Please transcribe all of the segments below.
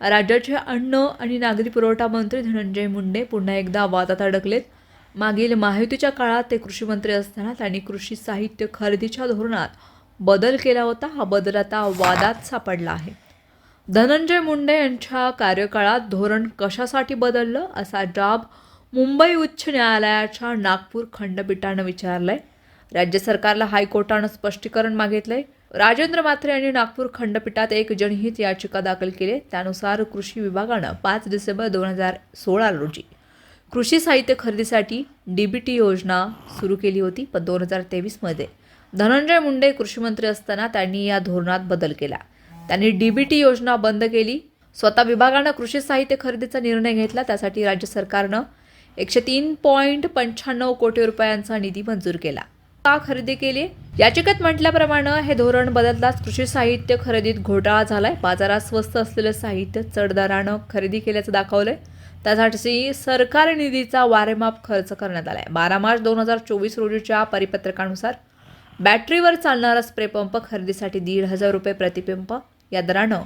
राज्याचे अन्न आणि नागरी पुरवठा मंत्री धनंजय मुंडे पुन्हा एकदा वादात अडकलेत. मागील महायुतीच्या काळात ते कृषी मंत्री असताना त्यांनी कृषी साहित्य खरेदीच्या धोरणात बदल केला होता. हा बदल आता वादात सापडला आहे. धनंजय मुंडे यांच्या कार्यकाळात धोरण कशासाठी बदललं असा जाब मुंबई उच्च न्यायालयाच्या नागपूर खंडपीठानं विचारलाय. राज्य सरकारला हायकोर्टानं स्पष्टीकरण मागितलंय. राजेंद्र म्हात्रे यांनी नागपूर खंडपीठात एक जनहित याचिका दाखल केली. त्यानुसार कृषी विभागानं पाच डिसेंबर दोन हजार सोळा रोजी कृषी साहित्य खरेदीसाठी डीबीटी योजना सुरू केली होती पण दोन हजार तेवीसमध्ये धनंजय मुंडे कृषीमंत्री असताना त्यांनी या धोरणात बदल केला. त्यांनी डीबीटी योजना बंद केली. स्वतः विभागानं कृषी साहित्य खरेदीचा निर्णय घेतला. त्यासाठी राज्य सरकारनं एकशे तीन पॉईंट पंच्याण्णव कोटी रुपयांचा निधी मंजूर केला. का खरेदी केली? याचिकेत म्हटल्याप्रमाणे हे धोरण बदलताच कृषी साहित्य खरेदीत घोटाळा झालाय. बाजारात स्वस्त असलेलं साहित्य चढ दरानं खरेदी केल्याचं दाखवलंय. त्यासाठी सरकारी निधीचा वारेमाप खर्च करण्यात आलाय. बारा मार्च दोन हजार चोवीस रोजीच्या परिपत्रकानुसार बॅटरीवर चालणारा स्प्रे पंप खरेदीसाठी दीड हजार रुपये प्रतिपंप या दरानं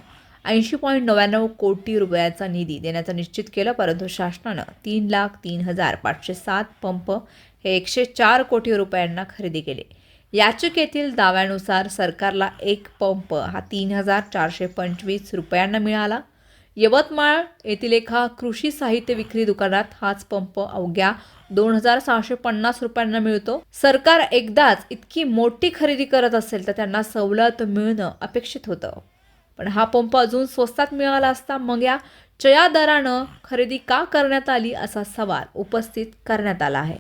ऐंशी पॉईंट नव्याण्णव कोटी रुपयाचा निधी देण्याचं निश्चित केलं परंतु शासनानं तीन लाख तीन हजार पाचशे सात पंप हे एकशे चार कोटी रुपयांना खरेदी केले. याचिकेतील दाव्यानुसार सरकारला एक पंप हा तीन हजार चारशे पंचवीस रुपयांना मिळाला. यवतमाळ येथील एका कृषी साहित्य विक्री दुकानात हाच पंप अवघ्या दोन हजार सहाशे पन्नास रुपयांना मिळतो. सरकार एकदाच इतकी मोठी खरेदी करत असेल तर त्यांना सवलत मिळणं अपेक्षित होतं. पण हा पंप अजून स्वस्तात मिळाला असता मग या चया दरानं खरेदी का करण्यात आली असा सवाल उपस्थित करण्यात आला आहे.